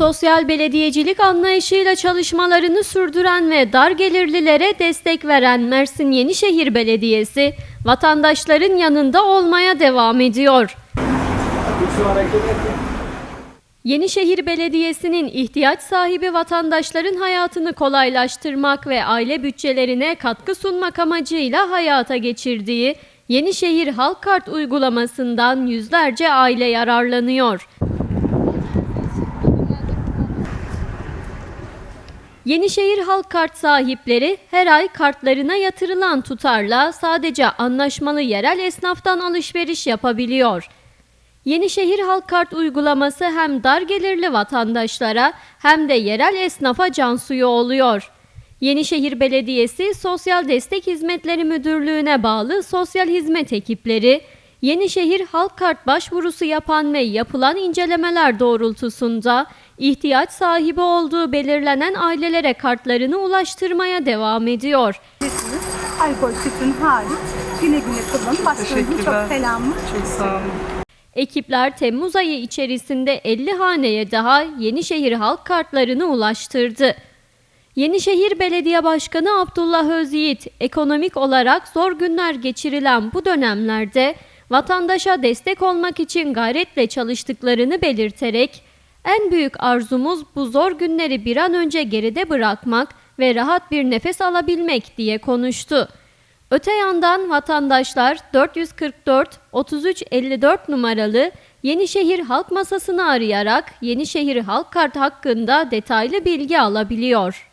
Sosyal belediyecilik anlayışıyla çalışmalarını sürdüren ve dar gelirlilere destek veren Mersin Yenişehir Belediyesi, vatandaşların yanında olmaya devam ediyor. Yenişehir Belediyesi'nin ihtiyaç sahibi vatandaşların hayatını kolaylaştırmak ve aile bütçelerine katkı sunmak amacıyla hayata geçirdiği Yenişehir Halk Kart uygulamasından yüzlerce aile yararlanıyor. Yenişehir Halk Kart sahipleri her ay kartlarına yatırılan tutarla sadece anlaşmalı yerel esnaftan alışveriş yapabiliyor. Yenişehir Halk Kart uygulaması hem dar gelirli vatandaşlara hem de yerel esnafa can suyu oluyor. Yenişehir Belediyesi Sosyal Destek Hizmetleri Müdürlüğü'ne bağlı sosyal hizmet ekipleri, Yenişehir Halk Kart başvurusu yapan ve yapılan incelemeler doğrultusunda ihtiyaç sahibi olduğu belirlenen ailelere kartlarını ulaştırmaya devam ediyor. Alkol, tütün hariç güne güne kullanın. Teşekkürler. çok selamı. Çok sağ olun. Ekipler Temmuz ayı içerisinde 50 haneye daha Yenişehir halk kartlarını ulaştırdı. Yenişehir Belediye Başkanı Abdullah Özyiğit, ekonomik olarak zor günler geçirilen bu dönemlerde vatandaşa destek olmak için gayretle çalıştıklarını belirterek, en büyük arzumuz bu zor günleri bir an önce geride bırakmak ve rahat bir nefes alabilmek diye konuştu. Öte yandan vatandaşlar 444 33 54 numaralı Yenişehir Halk Masası'nı arayarak Yenişehir Halk Kart hakkında detaylı bilgi alabiliyor.